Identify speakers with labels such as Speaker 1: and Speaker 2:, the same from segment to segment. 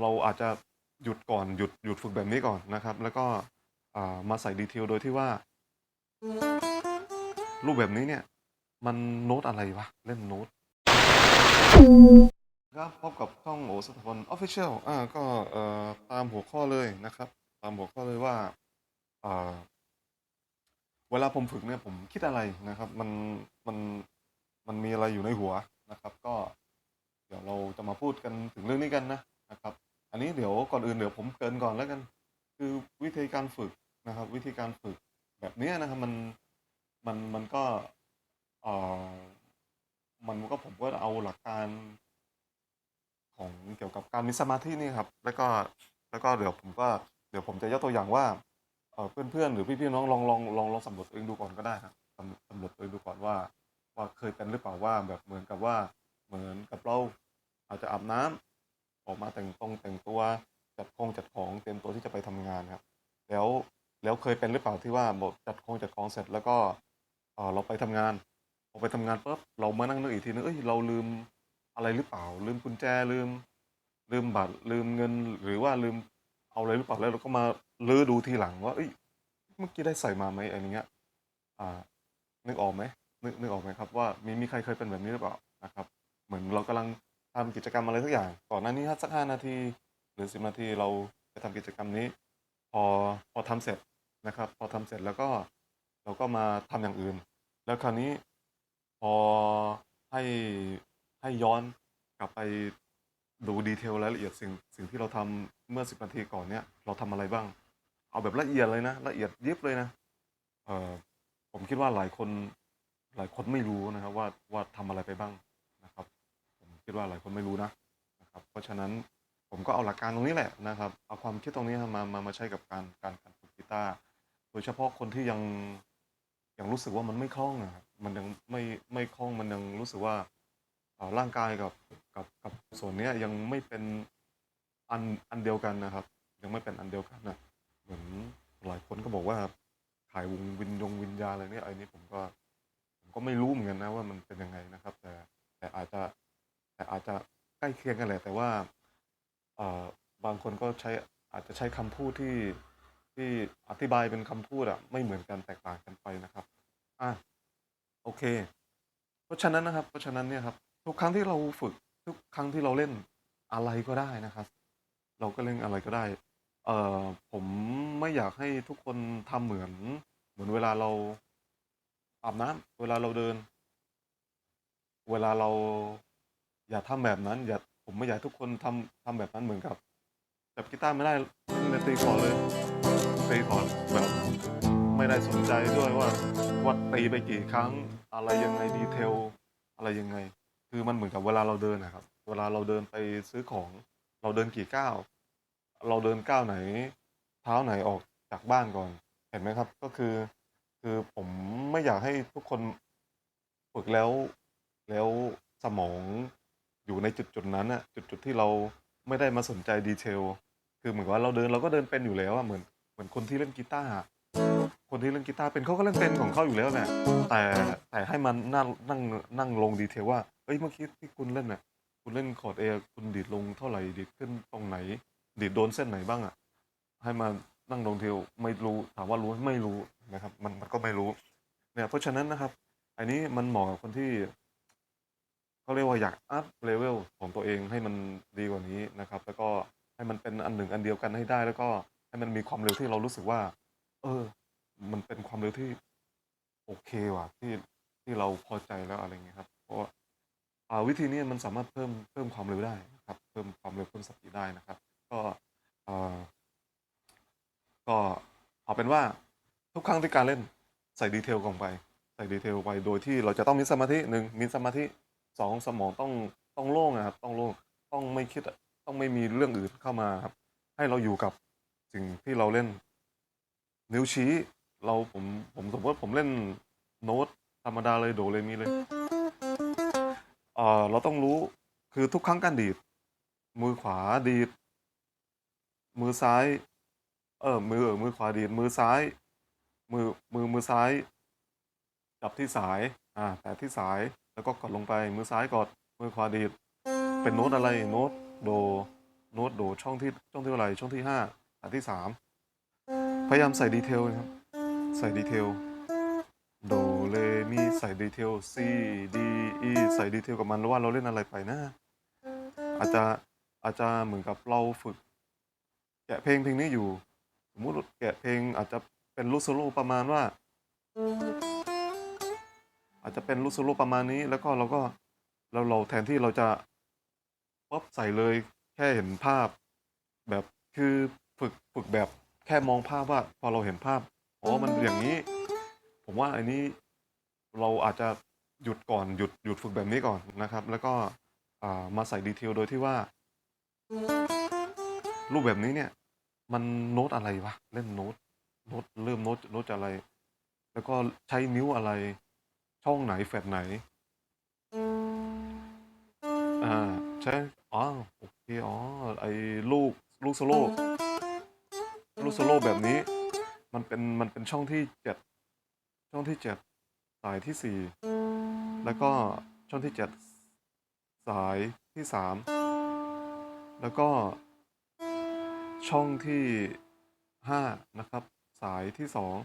Speaker 1: เราอาจจะหยุดก่อนหยุดหยุดฝึกแบบนี้ก่อนนะครับ แล้วก็มาใส่ดีเทลโดยที่ว่า รูปแบบนี้เนี่ย มันโน้ตอะไรวะ เล่นโน้ตครับพบกับช่องโอสถพลออฟฟิเชียลอ่าก็ตามหัวข้อเลยนะครับ ตามหัวข้อเลยว่าเวลาผมฝึกเนี่ยผมคิดอะไรนะครับ มันมันมันมีอะไรอยู่ในหัวนะครับ ก็เดี๋ยวเราจะมาพูดกันถึงเรื่องนี้กันนะนะครับ อันนี้เดี๋ยวก่อนอื่นเดี๋ยวผมเกินก่อนแล้วกัน คือวิธีการฝึกนะครับ วิธีการฝึกแบบนี้นะครับมันมันมันก็เออมันก็ผมก็เอาหลักการของเกี่ยวกับการมีสมาธินี่ครับ แล้วก็แล้วก็เดี๋ยวผมก็เดี๋ยวผมจะยกตัวอย่างว่าเออเพื่อนๆหรือพี่ๆน้องลองลองลองลองสำรวจตัวเองดูก่อนก็ได้ครับสำสำรวจตัวเองดูก่อนว่า ว่าเคยเป็นหรือเปล่าว่าแบบเหมือนกับว่าเหมือนกับเราอาจจะอาบน้ำ ออกมาแต่งตรงแต่งตัวจัดของจัดของเตรียมตัวที่จะไปทำงานครับ แล้วแล้วเคยเป็นหรือเปล่าที่ว่าบอกจัดของจัดของเสร็จแล้วก็เออเราไปทำงานพอไปทำงานปุ๊บเรามานั่งนึกอีกทีนึงเอ้ยเราลืมอะไรหรือเปล่า ลืมกุญแจลืม ลืมบัตรลืมเงิน หรือว่าลืมเอาอะไรหรือเปล่าแล้วเราก็มาลื้อดูทีหลังว่าเอ้ยเมื่อกี้ได้ใส่มาไหมอะไรเงี้ยอ่า นึกออกไหมนึกนึกออกไหมครับว่ามีมีใครเคยเป็นแบบนี้หรือเปล่านะครับ เหมือนเรากำลัง ทำกิจกรรมอะไรสักอย่าง ก่อนหน้านี้สักห้านาที หรือสิบนาทีเราจะทำกิจกรรมนี้ พอพอทำเสร็จนะครับ พอทำเสร็จแล้วก็เราก็มาทำอย่างอื่น แล้วคราวนี้พอให้ให้ย้อนกลับไปดูดีเทลรายละเอียดสิ่งสิ่งที่เราทำเมื่อสิบนาทีก่อนเนี่ยเราทำอะไรบ้าง เอาแบบละเอียดเลยนะ ละเอียดยิบเลยนะเออผมคิดว่าหลายคนหลายคนไม่รู้นะครับว่าว่าทำอะไรไปบ้าง คิดว่าหลายคนไม่รู้นะนะครับ เพราะฉะนั้นผมก็เอาหลักการตรงนี้แหละนะครับ เอาความคิดตรงนี้มามามาใช้กับการการการฝึกกีตาร์โดยเฉพาะคนที่ยังยังรู้สึกว่ามันไม่คล่องนะครับมันยังไม่ไม่คล่องมันยังรู้สึกว่าร่างกายกับกับกับส่วนเนี้ยยังไม่เป็นอันอันเดียวกันนะครับ ยังไม่เป็นอันเดียวกันนะเหมือนหลายคนก็บอกว่าถ่ายวงวิญญงวิญญาอะไรเนี่ยไอ้นี่ผมก็ผมก็ไม่รู้เหมือนกันนะว่ามันเป็นยังไงนะครับ แต่แต่อาจจะแต่อาจจะใก ล้เคียงกันแหละ แต่ว่าบางคนก็ใช้อาจจะใช้คำพูดที่ที่อธิบายเป็นคำพูดอะไม่เหมือนกันแตกต่างกันไปนะครับอะโอเค เพราะฉะนั้นนะครับ เพราะฉะนั้นเนี่ยครับทุกครั้งที่เราฝึกทุกครั้งที่เราเล่นอะไรก็ได้นะครับ เราก็เล่นอะไรก็ได้ เอ่อผมไม่อยากให้ทุกคนทำเหมือน เหมือนเวลาเราอาบน้ำเวลาเราเดิน เวลาเรา อย่าทำแบบนั้น อย่าผมไม่อยากทุกคนทำทำแบบนั้นเหมือนกับจับกีตาร์ไม่ได้เล่นตีคอเลยตีคอแบบไม่ได้สนใจด้วยว่าว่าตีไปกี่ครั้งอะไรยังไงดีเทลอะไรยังไง คือมันเหมือนกับเวลาเราเดินนะครับ เวลาเราเดินไปซื้อของเราเดินกี่ก้าวเราเดินก้าวไหน เท้าไหนออกจากบ้านก่อน เห็นไหมครับ ก็คือ คือผมไม่อยากให้ทุกคนฝึกแล้วแล้วสมอง อยู่ในจุดจุดๆนั้นอะจุดจุดๆที่เราไม่ได้มาสนใจดีเทล คือเหมือนว่าเราเดินเราก็เดินเป็นอยู่แล้วอะเหมือนเหมือนคนที่เล่นกีตาร์คนที่เล่นกีตาร์เป็นเขาก็เล่นเป็นของเขาอยู่แล้วแหละแต่แต่ให้มันนั่งนั่งนั่งลงดีเทลว่าเอ้ยเมื่อกี้ที่คุณเล่นน่ะคุณเล่นคอร์ดเอคุณดีดลงเท่าไหร่ดีดขึ้นตรงไหน ดีดโดนเส้นไหนบ้างอะให้มานั่งลงเทลไม่รู้ถามว่ารู้ไมไม่รู้นะครับ มันมันก็ไม่รู้เนี่ยเพราะฉะนั้นนะครับ อันนี้มันเหมาะกับคนที่ เขาเรียกว่าอยากอัพเลเวลของตัวเองให้มันดีกว่านี้นะครับ แล้วก็ให้มันเป็นอันหนึ่งอันเดียวกันให้ได้ แล้วก็ให้มันมีความเร็วที่เรารู้สึกว่า เออ มันเป็นความเร็วที่โอเคว่ะที่ที่เราพอใจแล้วอะไรเงี้ยครับ เพราะว่าอ่าวิธีนี้มันสามารถเพิ่มเพิ่มความเร็วได้นะครับ เพิ่มความเร็วเพิ่มสปีดได้นะครับ ก็เอ่อก็เอาเป็นว่าทุกครั้งที่การเล่นใส่ดีเทลลงไป ใส่ดีเทลไปโดยที่เราจะต้องมีสมาธิหนึ่งมีสมาธิ สองสมองต้องต้องโล่งนะครับ ต้องโล่งต้องไม่คิดต้องไม่มีเรื่องอื่นเข้ามาครับ ให้เราอยู่กับสิ่งที่เราเล่น นิ้วชี้เราผมผมสมมติผมเล่นโน้ตธรรมดาเลยโดเรมีเลยเออเราต้องรู้คือทุกครั้งการดีด มือขวาดีด มือซ้าย เออมือเออมือขวาดีด มือซ้าย มือมือมือซ้าย จับที่สาย อ่าแต่ที่สาย แล้วก็กดลงไปมือซ้ายกดมือขวาดีด เป็นโน้ตอะไรโน้ตโดโน้ตโดช่องที่ช่องที่เท่าไรช่องที่ห้าอันที่สามพยายามใส่ดีเทลนะครับ ใส่ดีเทลโดเลมีใส่ดีเทลซีดีอีใส่ดีเทลกับมันแล้วว่าเราเล่นอะไรไปนะ อาจจะอาจจะเหมือนกับเราฝึก แกะเพลงเพลงนี้อยู่ สมมติแกะเพลงอาจจะเป็นลูกโซโล่ประมาณว่า อาจจะเป็นลูกโซโลประมาณนี้ แล้วก็เราก็เราเราแทนที่เราจะป๊อปใส่เลยแค่เห็นภาพ แบบคือฝึกฝึกแบบแค่มองภาพว่า พอเราเห็นภาพอ๋อมันอย่างนี้ ผมว่าอันนี้เราอาจจะหยุดก่อนหยุดหยุดฝึกแบบนี้ก่อนนะครับ แล้วก็มาใส่ดีเทลโดยที่ว่า รูปแบบนี้เนี่ย มันโน้ตอะไรวะเล่นโน้ตโน้ตเริ่มโน้ตโน้ตอะไร แล้วก็ใช้นิ้วอะไร ช่องไหนแฟดไหน อ่า ใช่อ๋อโอเค อ๋อ ไอ้ลูก ลูกโซโล่ลูกโซโล่แบบนี้ มันเป็น มันเป็นช่องที่เจ็ด ช่องที่เจ็ด สายที่สี่ แล้วก็ช่องที่เจ็ด สายที่สาม แล้วก็ ช่องที่ห้านะครับ สายที่สอง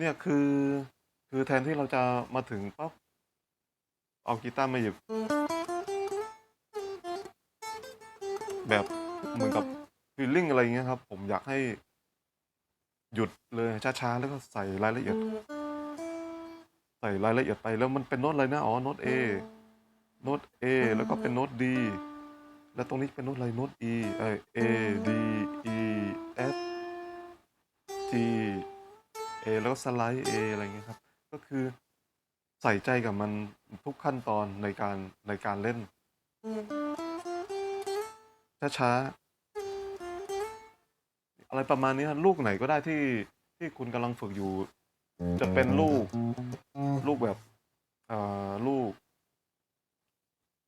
Speaker 1: เนี่ยคือ คือแทนที่เราจะมาถึงปั๊บเอากีตาร์มาหยิบ แบบเหมือนกับฟีลลิ่งอะไรอย่างเงี้ยครับ ผมอยากให้ หยุดเลยช้าๆ แล้วก็ใส่รายละเอียด ใส่รายละเอียดไปแล้วมันเป็นโน้ตอะไรนะอ๋อโน้ต A โน้ต A แล้วก็เป็นโน้ต D แล้วตรงนี้เป็นโน้ตอะไรโน้ต E เอ A D E F G A แล้วก็สไลด์ A อะไรเงี้ยครับ ก็คือใส่ใจกับมันทุกขั้นตอนในการในการเล่น ช้าๆ อะไรประมาณนี้ครับลูกไหนก็ได้ที่ที่คุณกำลังฝึกอยู่ จะเป็นลูก ลูกแบบอ่าลูก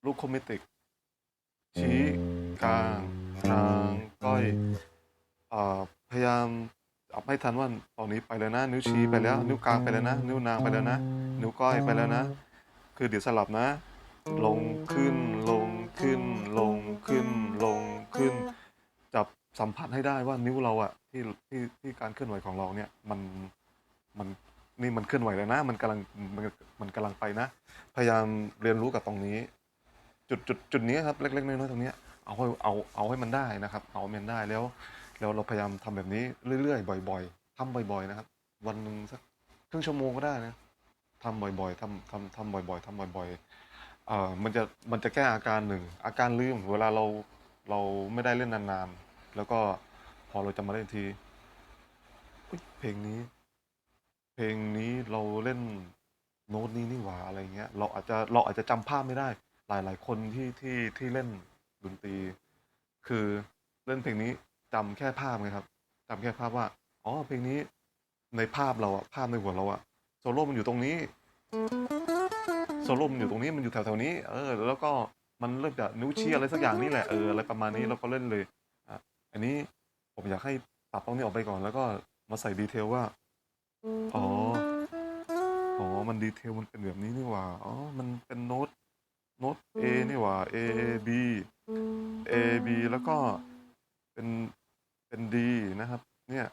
Speaker 1: ลูกคเมติก ชี้กลางกลางก้อยอ่าพยายาม จับให้ทันว่าตอนนี้ไปแล้วนะ นิ้วชี้ไปแล้ว นิ้วกลางไปแล้วนะ นิ้วนางไปแล้วนะ นิ้วก้อยไปแล้วนะ คือเดี๋ยวสลับนะ ลงขึ้นลงขึ้น ลงขึ้น ลงขึ้น จับสัมผัสให้ได้ว่านิ้วเราอะที่ที่ที่การเคลื่อนไหวของเราเนี่ยมันมันนี่มันเคลื่อนไหวแล้วนะ มันกำลังมันมันกำลังไปนะ พยายามเรียนรู้กับตรงนี้ จุดจุดจุดนี้ครับเล็กๆน้อยๆตรงนี้เอาให้เอาเอาให้มันได้นะครับ เอาให้มันได้แล้ว แล้วเราพยายามทำแบบนี้เรื่อยๆบ่อย ๆทำบ่อย ๆ นะครับ วันหนึ่งสักครึ่งชั่วโมงก็ได้นะทำบ่อยๆทำทำทำบ่อยๆทำบ่อยๆเอ่อมันจะมันจะแก้อาการหนึ่งอาการลืมเวลาเราเราไม่ได้เล่นนานๆ แล้วก็พอเราจะมาเล่นทีเพลงนี้ เพลงนี้เราเล่นโน้ตนี้นี่หว่าอะไรเงี้ย เราอาจจะเราอาจจะจำภาพไม่ได้ หลายๆคนที่ที่ที่เล่นดนตรี คือเล่นเพลงนี้ จำแค่ภาพไงครับจำแค่ภาพว่า อ๋อ เพลงนี้ในภาพเราอะภาพในหัวเราอะโซโล่มันอยู่ตรงนี้ โซโล่มันอยู่ตรงนี้มันอยู่แถวๆนี้ เออ แล้วก็มันเริ่มจากนิ้วชี้อะไรสักอย่างนี่แหละ เออ อะไรประมาณนี้เราก็เล่นเลยอะอันนี้ผมอยากให้ตัดตรงนี้ออกไปก่อน แล้วก็มาใส่ดีเทลว่า อ๋อ อ๋อ มันดีเทลมันเป็นแบบนี้นี่หว่า อ๋อ มันเป็นโน้ต โน้ต A นี่หว่า A B A B แล้วก็เป็น เป็น D นะครับ เนี่ย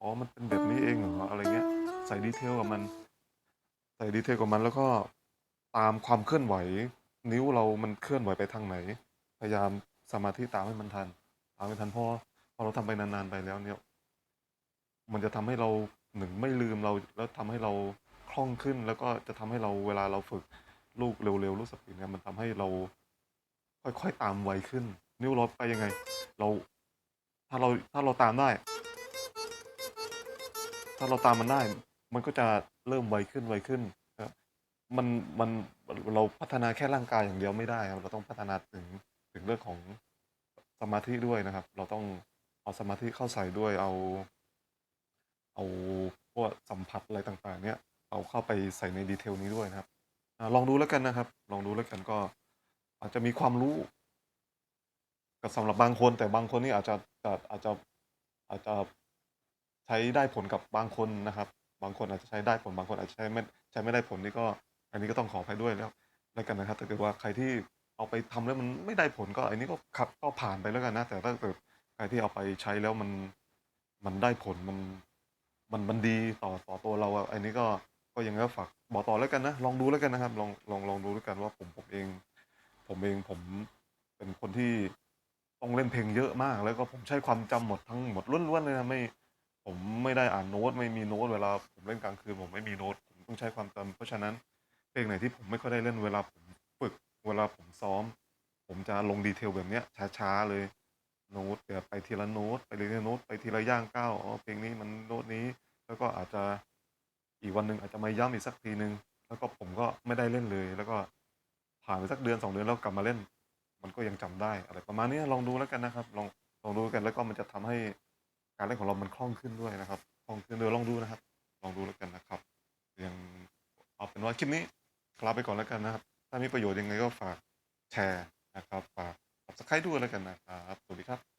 Speaker 1: อ๋อมันเป็นแบบนี้เองเหรออะไรเงี้ย ใส่ดีเทลกับมัน ใส่ดีเทลกับมันแล้วก็ตามความเคลื่อนไหว นิ้วเรามันเคลื่อนไหวไปทางไหน พยายามสมาธิตามให้มันทันตามให้ทันเพราะพอเราทำไปนานๆไปแล้วเนี่ย มันจะทำให้เราหนึ่งไม่ลืมเราแล้วทำให้เราคล่องขึ้น แล้วก็จะทำให้เราเวลาเราฝึกลูกเร็วๆลูกสปีดเนี่ยมันทำให้เรา ค่อยๆตามไวขึ้น นิ้วเราไปยังไง เรา ถ้าเราถ้าเราตามได้ ถ้าเราตามมันได้ มันก็จะเริ่มไวขึ้นไวขึ้นนะครับมันมันเราพัฒนาแค่ร่างกายอย่างเดียวไม่ได้ครับเราต้องพัฒนาถึงถึงเรื่องของสมาธิด้วยนะครับ เราต้องเอาสมาธิเข้าใส่ด้วยเอา เอาพวกสัมผัสอะไรต่างๆ เนี่ยเอาเข้าไปใส่ในดีเทลนี้ด้วยนะครับอลองดูแล้วกันนะครับ ลองดูแล้วกันก็ อาจจะมีความรู้ กับสำหรับบางคน แต่บางคนนี่อาจจะ จะอาจจะอาจจะใช้ได้ผลกับบางคนนะครับ บางคนอาจจะใช้ได้ผลบางคนอาจจะใช้ไม่ใช้ไม่ได้ผลนี่ก็ อันนี้ก็ต้องขออภัยด้วยแล้วแล้วกันนะครับถ้าเกิดว่าใครที่เอาไปทำแล้วมันไม่ได้ผลก็ อันนี้ก็ขับก็ผ่านไปแล้วกันนะ แต่ถ้าเกิดใครที่เอาไปใช้แล้วมันมันได้ผลมันมันมันดีต่อต่อตัวเราอะอันนี้ก็ก็ยังไงก็ฝากบอกต่อแล้วกันนะลองดูแล้วกันนะครับ ลองลองลองดูแล้วกันว่าผมผมเอง ผมเองผมเป็นคนที่ ต้องเล่นเพลงเยอะมาก แล้วก็ผมใช้ความจำหมดทั้งหมดล้วนๆเลยนะไม่ผมไม่ได้อ่านโน้ตไม่มีโน้ตเวลาผมเล่นกลางคืนผมไม่มีโน้ตผมต้องใช้ความจำเพราะฉะนั้นเพลงไหนที่ผมไม่ค่อยได้เล่นเวลาผมฝึกเวลาผมซ้อม ผมจะลงดีเทลแบบเนี้ยช้าๆเลยโน้ตเดี๋ยวไปทีละโน้ตไปเรื่อยๆโน้ตไปทีละย่างก้าวอ๋อเพลงนี้มันโน้ตนี้ แล้วก็อาจจะอีกวันหนึ่งอาจจะมาย้ำอีกสักทีหนึ่งแล้วก็ผมก็ไม่ได้เล่นเลย แล้วก็ผ่านไปสักเดือนสองเดือนแล้วกลับมาเล่น มันก็ยังจำได้อะไรประมาณนี้ลองดูแล้วกันนะครับ ลองลองดูกันแล้วก็มันจะทำให้การเล่นของเรามันคล่องขึ้นด้วยนะครับคล่องขึ้นเดี๋ยวลองดูนะครับ ลองดูแล้วกันนะครับยังเอาเป็นว่าคลิปนี้ลาไปก่อนแล้วกันนะครับ ถ้ามีประโยชน์ยังไงก็ฝากแชร์นะครับฝาก subscribe ด้วยแล้วกันนะครับสวัสดีครับ